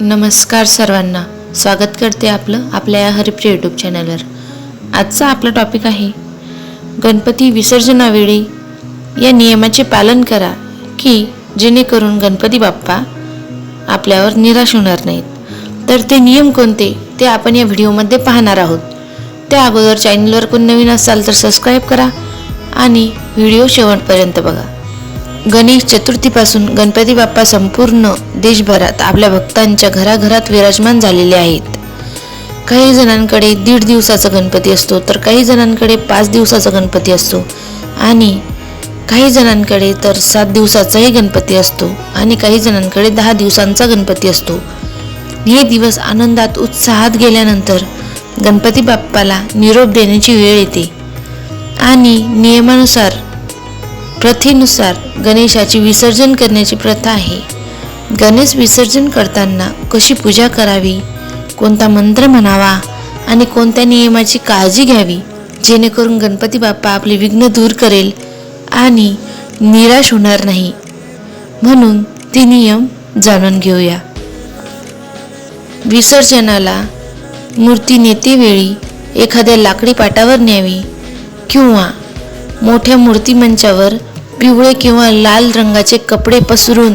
नमस्कार सर्वांना. स्वागत करते आपलं आपल्या या हरिप्रिय यूट्यूब चॅनलवर आजचा आपला टॉपिक आहे गणपती विसर्जनावेळी या नियमाचे पालन करा की जेणेकरून गणपती बाप्पा आपल्यावर निराश होणार नाहीत. तर ते नियम कोणते ते आपण या व्हिडिओमध्ये पाहणार आहोत. त्या अगोदर चॅनलवर कोण नवीन असाल तर सबस्क्राईब करा आणि व्हिडिओ शेवटपर्यंत बघा. गणेश चतुर्थीपासून गणपती बाप्पा संपूर्ण देशभरात आपल्या भक्तांच्या घराघरात विराजमान झालेले आहेत. काही जणांकडे दीड दिवसाचा गणपती असतो तर काही जणांकडे पाच दिवसाचा गणपती असतो आणि काही जणांकडे तर सात दिवसाचाही गणपती असतो आणि काही जणांकडे दहा दिवसांचा गणपती असतो. हे दिवस आनंदात उत्साहात गेल्यानंतर गणपती बाप्पाला निरोप देण्याची वेळ येते आणि नियमानुसार प्रथेनुसार गणेशाचे विसर्जन करण्याची प्रथा आहे. गणेश विसर्जन करताना कशी पूजा करावी? कोणता मंत्र म्हणावा? आणि कोणत्या नियमाची काळजी घ्यावी? जेणेकरून गणपती बाप्पा आपले विघ्न दूर करेल आणि निराश होणार नाही. म्हणून ते नियम जाणून घेऊया. विसर्जनाला मूर्ती नेतेवेळी एखाद्या लाकडी पाटावर न्यावी किंवा मोठ्या मूर्ती मंचावर पिवळे किंवा लाल रंगाचे कपडे पसरून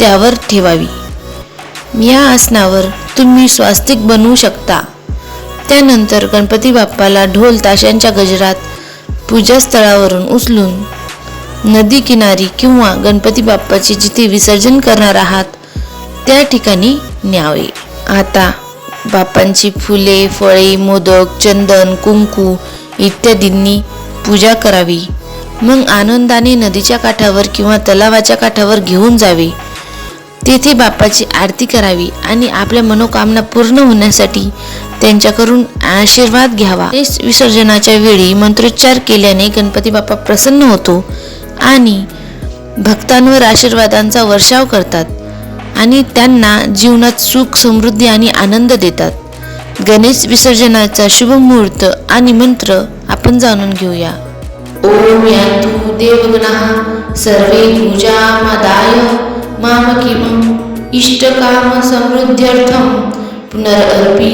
त्यावर ठेवावी. या आसनावर तुम्ही स्वास्तिक बनवू शकता. त्यानंतर गणपती बाप्पाला ढोल ताशांच्या गजरात पूजास्थळावरून उचलून नदी किनारी किंवा गणपती बाप्पाचे जिथे विसर्जन करणार आहात त्या ठिकाणी न्यावे. आता बाप्पांची फुले फळे मोदक चंदन कुंकू इत्यादींनी पूजा करावी. मग आनंदाने नदीच्या काठावर किंवा तलावाच्या काठावर घेऊन जावे. तेथे बाप्पाची आरती करावी आणि आपल्या मनोकामना पूर्ण होण्यासाठी त्यांच्याकडून आशीर्वाद घ्यावा. गणेश विसर्जनाच्या वेळी मंत्रोच्चार केल्याने गणपती बाप्पा प्रसन्न होतो आणि भक्तांवर आशीर्वादांचा वर्षाव करतात आणि त्यांना जीवनात सुख समृद्धी आणि आनंद देतात. गणेश विसर्जनाचा शुभ मुहूर्त आणि मंत्र आपण जाणून घेऊया. ओम यन्तु देवगणः सर्वे पूजामदाय मामकिमं किमम् इष्टकामसमृद्ध्यर्थं पुनरर्पी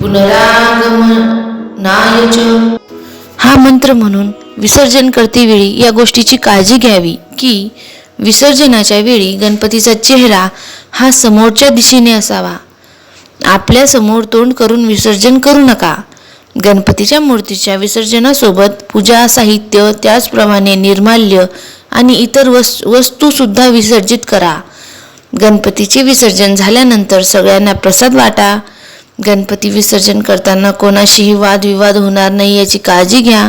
पुनरागमनाय च। हा मंत्र म्हणून विसर्जन करतेवेळी या गोष्टीची काळजी घ्यावी की विसर्जनाच्या वेळी गणपतीचा चेहरा हा समोरच्या दिशेने असावा. आपल्यासमोर तोंड करून विसर्जन करू नका. गणपतीच्या मूर्तीच्या विसर्जनासोबत पूजा साहित्य त्याचप्रमाणे निर्माल्य आणि इतर वस् वस्तूसुद्धा विसर्जित करा. गणपतीचे विसर्जन झाल्यानंतर सगळ्यांना प्रसाद वाटा. गणपती विसर्जन करताना कोणाशीही वादविवाद होणार नाही याची काळजी घ्या.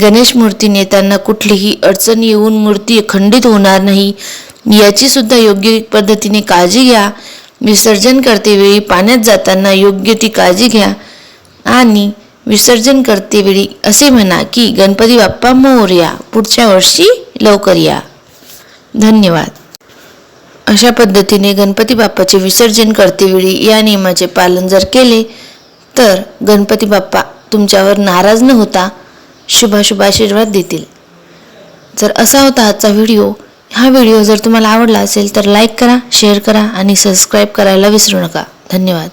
गणेश मूर्ती नेताना कुठलीही अडचण येऊन मूर्ती खंडित होणार नाही याची सुद्धा योग्य पद्धतीने काळजी घ्या. विसर्जन करतेवेळी पाण्यात जाताना योग्य ती काळजी घ्या. आणि विसर्जन करतेवेळी असे म्हणा की गणपती बाप्पा मोर्या पुढच्या वर्षी लवकर या. धन्यवाद. अशा पद्धतीने गणपती बाप्पाचे विसर्जन करतेवेळी या नियमाचे पालन जर केले तर गणपती बाप्पा तुमच्यावर नाराज न होता शुभाशुभाशीर्वाद देतील. जर असा होता आजचा व्हिडिओ हा व्हिडिओ जर तुम्हाला आवडला असेल तर लाईक करा शेअर करा आणि सबस्क्राईब करायला विसरू नका. धन्यवाद.